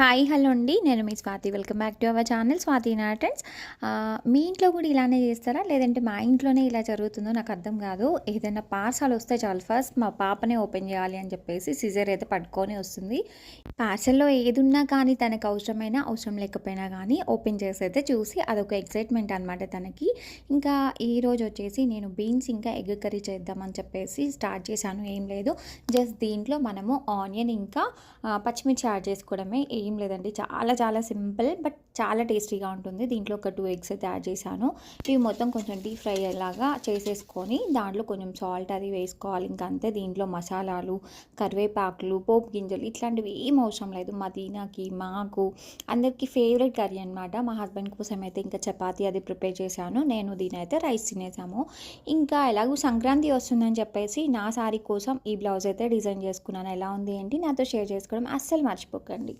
Hi hello అండి. నేను మీ Swathi. Welcome back to our channel Swathi నాటన్స్ మీ ఇంట్లో కూడా ఇలానే చేస్తారా? లేదంటే మా ఇంట్లోనే ఇలా జరుగుతుందో నాకు అర్థం కాదు. ఏదైనా పార్సల్ వస్తే చాలు. ఫస్ట్ మా పాపనే ఓపెన్ చేయాలి అని చెప్పేసి సిజర్ అయితే పట్టుకొని వస్తుంది. పార్సల్లో ఏదున్నా కానీ తనకు అవసరమైన అవసరం లేకపోయినా కానీ ఓపెన్ చేసి అయితే చూసి అదొక ఎక్సైట్మెంట్ అనమాట తనకి. ఇంకా ఈరోజు వచ్చేసి నేను బీన్స్ ఇంకా ఎగ్ కర్రీ చేద్దామని చెప్పేసి స్టార్ట్ చేశాను. ఏం లేదు. జస్ట్ దీంట్లో మనము ఆనియన్ ఇంకా పచ్చిమిర్చి యాడ్ చేసుకోవడమే. ఏం ఏం లేదండి. చాలా చాలా సింపుల్ బట్ చాలా టేస్టీగా ఉంటుంది. దీంట్లో ఒక టూ ఎగ్స్ అయితే యాడ్ చేశాను. ఇవి మొత్తం కొంచెం డీప్ ఫ్రై అయ్యేలాగా చేసేసుకొని దాంట్లో కొంచెం సాల్ట్ అది వేసుకోవాలి. ఇంకా అంతే దీంట్లో మసాలాలు కరివేపాకులు పోపు గింజలు ఇట్లాంటివి ఏం అవసరం లేదు. మా దీనాకి మాకు అందరికీ ఫేవరెట్ కర్రీ అనమాట మా హస్బెండ్ కోసం అయితే ఇంకా చపాతీ అది ప్రిపేర్ చేశాను. నేను దీని అయితే రైస్ తినేసాము. ఇంకా ఎలాగో సంక్రాంతి వస్తుందని చెప్పేసి నా సారీ కోసం ఈ బ్లౌజ్ అయితే డిజైన్ చేసుకున్నాను. ఎలా ఉంది ఏంటి నాతో షేర్ చేసుకోవడం అస్సలు మర్చిపోకండి.